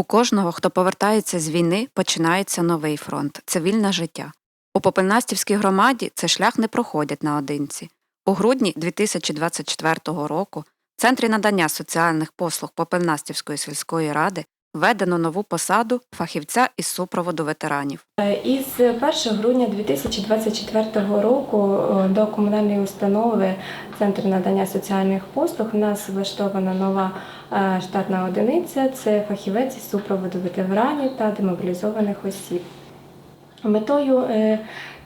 У кожного, хто повертається з війни, починається новий фронт цивільне життя. У Попельнастівській громаді цей шлях не проходять наодинці. У грудні 2024 року в Центрі надання соціальних послуг Попельнастівської сільської ради введено нову посаду фахівця із супроводу ветеранів. Е, Із 1 грудня 2024 року е, до комунальної установи Центр надання соціальних послуг у нас влаштована нова е, штатна одиниця. Це фахівець із супроводу ветеранів та демобілізованих осіб. Метою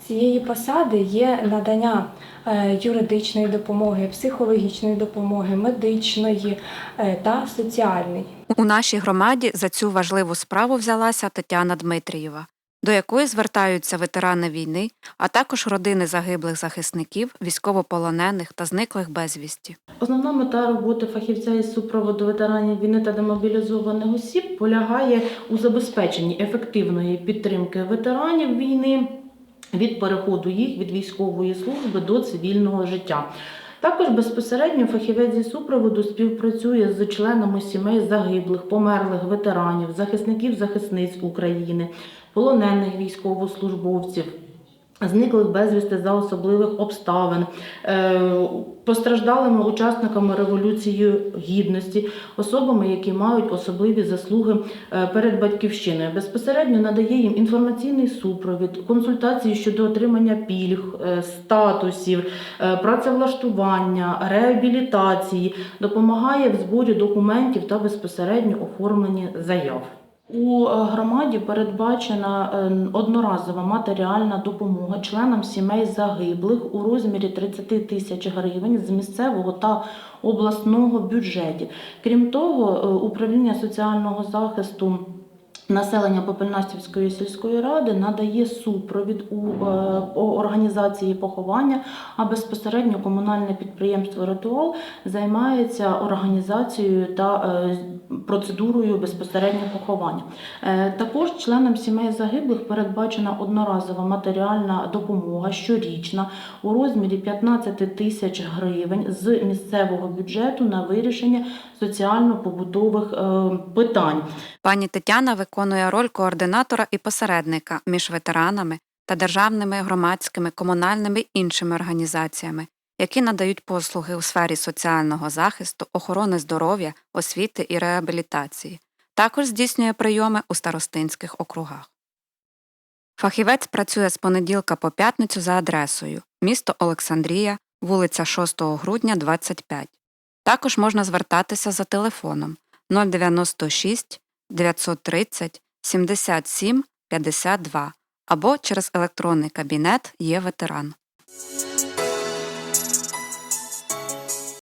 цієї посади є надання е, юридичної допомоги, психологічної допомоги, медичної е, та соціальної. У нашій громаді за цю важливу справу взялася Тетяна Дмитрієва, до якої звертаються ветерани війни, а також родини загиблих захисників, військовополонених та зниклих безвісті. Основна мета роботи фахівця із супроводу ветеранів війни та демобілізованих осіб полягає у забезпеченні ефективної підтримки ветеранів війни від переходу їх від військової служби до цивільного життя. Також безпосередньо фахівець зі супроводу співпрацює з членами сімей загиблих, померлих ветеранів, захисників захисниць України, полонених військовослужбовців. Зниклих безвісти за особливих обставин, е, постраждалими учасниками Революції Гідності, особами, які мають особливі заслуги е, перед батьківщиною. Безпосередньо надає їм інформаційний супровід, консультації щодо отримання пільг, е, статусів, працевлаштування, реабілітації, допомагає в зборі документів та безпосередньо оформленні заяв. У е, громаді передбачена е, одноразова матеріальна допомога членам сімей загиблих у розмірі 30 тисяч гривень з місцевого та обласного бюджетів. Крім того, е, управління соціального захисту. Населення Попельнастівської сільської ради надає супровід у е, організації поховання, а безпосередньо комунальне підприємство Ритуал займається організацією та е, процедурою безпосередньо поховання. Е, Також членам сімей загиблих передбачена одноразова матеріальна допомога щорічна у розмірі 15 тисяч гривень з місцевого бюджету на вирішення соціально-побутових питань. Пані Тетяна виконує роль координатора і посередника між ветеранами та державними, громадськими, комунальними й іншими організаціями, які надають послуги у сфері соціального захисту, охорони здоров'я, освіти і реабілітації. Також здійснює прийоми у старостинських округах. Фахівець працює з понеділка по п'ятницю за адресою місто Олександрія, вулиця 6 грудня, 25. Також можна звертатися за телефоном 096 930 77 52 або через електронний кабінет є ветеран.